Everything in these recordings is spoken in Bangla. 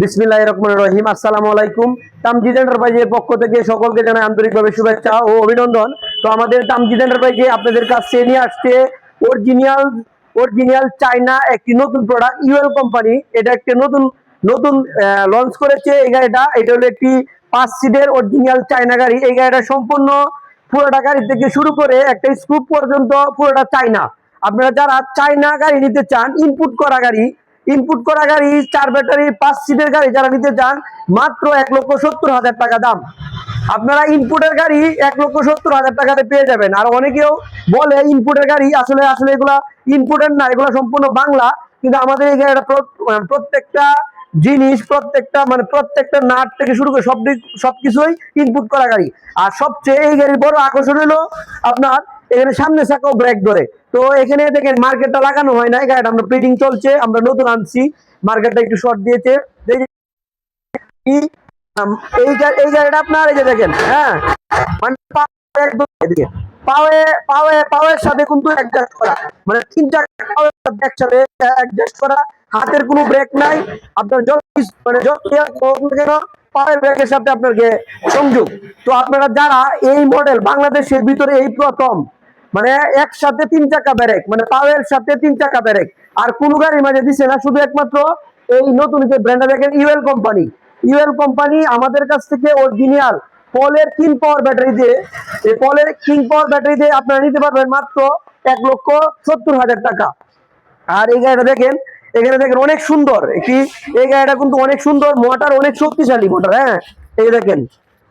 বিসমিল্লাহ রহমান রহিম। আসসালামু আলাইকুম। তামজিদ এন্টারপ্রাইজের পক্ষ থেকে সকলকে জানাই আন্তরিকভাবে শুভেচ্ছা ও অভিনন্দন। তো আমাদের তামজিদ এন্টারপ্রাইজে আপনাদের কাছে নিয়ে আসছে চাইনা একটি নতুন প্রোডাক্ট ইউএল কোম্পানি এটা একটি নতুন নতুন লঞ্চ করেছে এই গাড়িটা। এটা হলো একটি পাঁচ সিটের অরিজিনাল চাইনা গাড়ি। এই গাড়িটা সম্পূর্ণ পুরোটা গাড়ি থেকে শুরু করে একটা স্কুপ পর্যন্ত পুরোটা চাইনা আপনারা যারা চাইনা গাড়ি নিতে চান ইনপুট করা গাড়ি ইনপুট করা গাড়ি, চার ব্যাটারি পাঁচ সিটের গাড়ি যারা নিতে চান, মাত্র এক লক্ষ সত্তর হাজার টাকা দাম। আপনারা ইনপুটের গাড়ি এক লক্ষ সত্তর হাজার টাকাতে পেয়ে যাবেন। আর অনেকেও বলে ইনপুটের গাড়ি আসলে আসলে এগুলা ইনপুটের না, এগুলা সম্পূর্ণ বাংলা। কিন্তু আমাদের এই গাড়িটা মানে প্রত্যেকটা জিনিস, প্রত্যেকটা মানে প্রত্যেকটা নাট থেকে শুরু করে সব সবকিছুই ইনপুট করা গাড়ি। আর সবচেয়ে এই গাড়ির বড় আকর্ষণ হলো আপনার এখানে সামনে চাকাও ব্রেক ধরে। তো এখানে দেখেন মার্কেটটা লাগানো হয় না গাড়িটা আমরা প্রিন্টিং চলছে, আমরা নতুন আনছি, মার্কেটটা একটু শর্ট দিয়েছে। এই গাড়িটা আপনার, এই যে দেখেন হ্যাঁ? মানে পাওয়ের সাথে অ্যাডজাস্ট মানে তিন করা। হাতের কোনো ব্রেক নাই। আপনার মানে ইয়া সাথে আপনাকে সংযোগ। তো আপনারা যারা এই মডেল বাংলাদেশের ভিতরে এই প্রথম মানে একসাথে তিন চাকা ব্রেক মানে পাওয়ার সাথে তিন চাকা ব্রেক আর কোন গাড়ির মাঝে দিছে না, শুধু একমাত্র এই নতুন যে ব্র্যান্ডটা দেখেন ইউএল কোম্পানি ইউএল কোম্পানি আমাদের কাছ থেকে অরিজিনাল পলের কিং পাওয়ার ব্যাটারি দিয়ে, এই পলের কিং পাওয়ার ব্যাটারি দিয়ে আপনারা নিতে পারবেন মাত্র এক লক্ষ সত্তর হাজার টাকা। আর এই গাড়িটা দেখেন, এখানে দেখেন অনেক সুন্দর। একটি, এই গাড়িটা কিন্তু অনেক সুন্দর, মোটর অনেক শক্তিশালী মোটর হ্যাঁ? এই দেখেন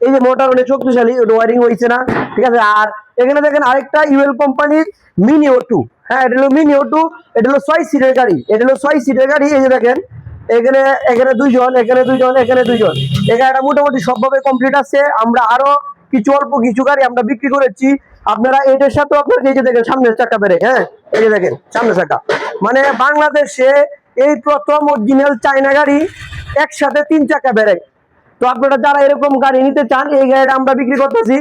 এই যে মোটর অনেক শক্তিশালী ওয়ারিং হয়েছে না, ঠিক আছে? আর এখানে দেখেন আরেকটা ইউএল কোম্পানির মিনি ও টু হ্যাঁ এটা হলো মিনি ও টু এটা হলো ছয় সিটের গাড়ি। এটা হলো ছয় সিটের গাড়ি, এই যে দেখেন, এখানে এখানে দুইজন এখানে দুইজন এখানে দুইজন। এখানে গাড়িটা মোটামুটি সবভাবে কমপ্লিট আছে। আমরা আরও কিছু, অল্প কিছু গাড়ি আমরা বিক্রি করেছি। আপনারা এটার সাথে আপনার এই যে দেখেন, সামনের চাকা বেড়ে হ্যাঁ এই যে দেখেন, সামনের চাকা। মানে বাংলাদেশে এই প্রথম অরিজিনাল চায়না গাড়ি একসাথে তিন চাকা বেড়ে তো আপনারা যারা এরকম গাড়ি নিতে চান, এই গাড়িটা আমরা বিক্রি করতেছি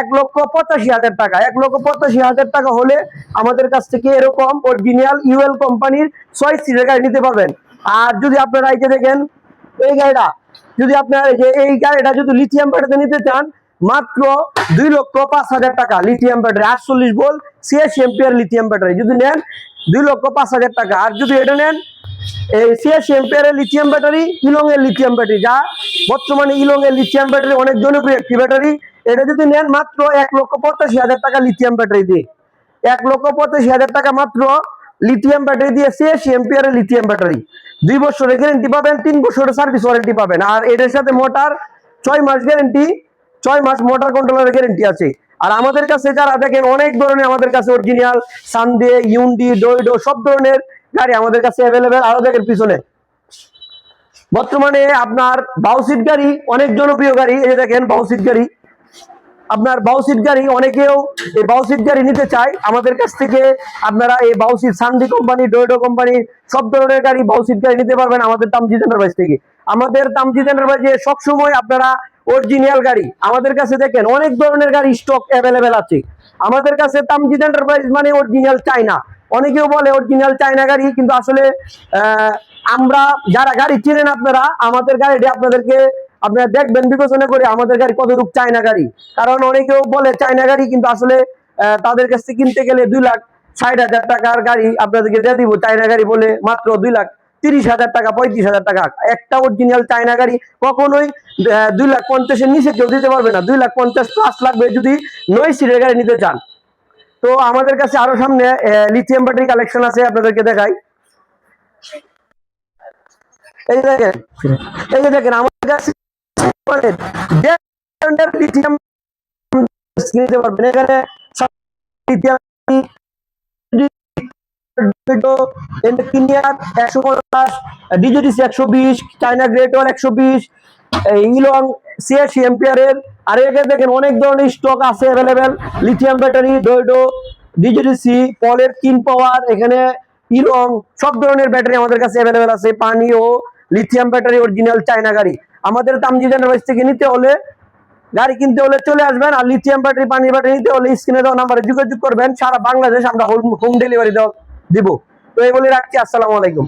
এক লক্ষ পঁচাশি হাজার টাকা। এক লক্ষ পঁচাশি হাজার টাকা হলে আমাদের কাছ থেকে এরকম অরিজিনাল ইউএল কোম্পানির ছয় সিটের গাড়ি নিতে পারবেন। আর যদি আপনারা এই যে দেখেন, এই গাড়িটা, যদি আপনার এই যে এই গাড়িটা যদি লিথিয়াম ব্যাটারিতে নিতে চান, মাত্র দুই লক্ষ পাঁচ হাজার টাকা লিথিয়াম ব্যাটারি আটচল্লিশ বল সিএসি এম্পিয়ার লিথিয়াম ব্যাটারি যদি নেন, দুই লক্ষ পাঁচ হাজার টাকা। আর যদি এটা নেন এই সিএসি এম্পিয়ারের লিথিয়াম ব্যাটারি ইলং এর লিথিয়াম ব্যাটারি যা বর্তমানে ইলং এর লিথিয়াম ব্যাটারি অনেক জনপ্রিয় একটি ব্যাটারি এটা যদি নেন মাত্র এক লক্ষ পঁচাশি হাজার টাকা লিথিয়াম ব্যাটারি দিয়ে। এক লক্ষ পঁচাশি হাজার টাকা মাত্র লিথিয়াম ব্যাটারি দিয়ে সিএসি এম্পিয়ারের লিথিয়াম ব্যাটারি দুই বছরের গ্যারেন্টি পাবেন, তিন বছরের সার্ভিস ওয়ারেন্টি পাবেন। আর এটার সাথে মোটর ছয় মাস গ্যারেন্টি ছয় মাস মোটর কন্ট্রোলারের গ্যারেন্টি আছে। আর আমাদের কাছে যারা দেখেন, অনেক ধরনের আমাদের কাছে অরিজিনাল সানডে ইউন্ডি ডোইডো সব ধরনের গাড়ি আমাদের কাছে অ্যাভেলেবেল আরও দেখেন পিছনে। বর্তমানে আপনার বাউসিট গাড়ি অনেক জনপ্রিয় গাড়ি। এই যে দেখেন বাউসিট গাড়ি। আপনার বাউসিট গাড়ি অনেকেও এই বাউসিট গাড়ি নিতে চায়। আমাদের কাছ থেকে আপনারা এই বাউসিট সানডি কোম্পানি ডোয়েডো কোম্পানি, সব ধরনের গাড়ি বাউসিট গাড়ি নিতে পারবেন আমাদের তামজিদ এন্টারপ্রাইজ থেকে। আমাদের তামজিদ এন্টারপ্রাইজে সবসময় আপনারা অরিজিনাল গাড়ি। আমাদের কাছে দেখেন, অনেক ধরনের গাড়ি স্টক অ্যাভেলেবেল আছে। আমাদের কাছে তামজিদ এন্টারপ্রাইজ মানে অরিজিনাল চায়না অনেকেও বলে অরিজিনাল চায়না গাড়ি, কিন্তু আসলে আমরা যারা গাড়ি চিনেন আপনারা, আমাদের গাড়িটি আপনাদেরকে আপনারা দেখবেন, বিবেচনা করে আমাদের গাড়ি কতটুকু চায়না গাড়ি। কারণ অনেকেও বলে চায়না গাড়ি, কিন্তু আসলে তাদের কাছ কিনতে গেলে দুই লাখ ষাট হাজার টাকার গাড়ি আপনাদেরকে দিয়ে দিব। চায়না গাড়ি বলে মাত্র দুই লাখ তিরিশ হাজার টাকা, পঁয়ত্রিশ হাজার টাকা। একটা অরিজিনাল চায়না গাড়ি কখনোই দুই লাখ পঞ্চাশের নিচে কেউ দিতে পারবে না। দুই লাখ পঞ্চাশ প্লাস লাগবে যদি নয় সিটের গাড়ি নিতে চান। তো আমাদের কাছে আরও সামনে লিথিয়াম ব্যাটারি কালেকশন আছে, আপনাদেরকে দেখাই। এই দেখেন, এই যে দেখেন, আমাদের কাছে লিথিয়াম নিতে পারবেন। এখানে এখানে ইলং সব ধরনের ব্যাটারি আমাদের কাছে অ্যাভেলেবেল আছে। পানি লিথিয়াম ব্যাটারি অরিজিনাল চায়না গাড়ি। আমাদের থেকে নিতে হলে গাড়ি কিনতে হলে চলে আসবেন আর লিথিয়াম ব্যাটারি পানির ব্যাটারি নিতে হলে স্ক্রিনে দেওয়া নাম্বারে যোগাযোগ করবেন। সারা বাংলাদেশ আমরা হোম ডেলিভারি দিব। তো এই বলে রাখছি আসসালামু আলাইকুম।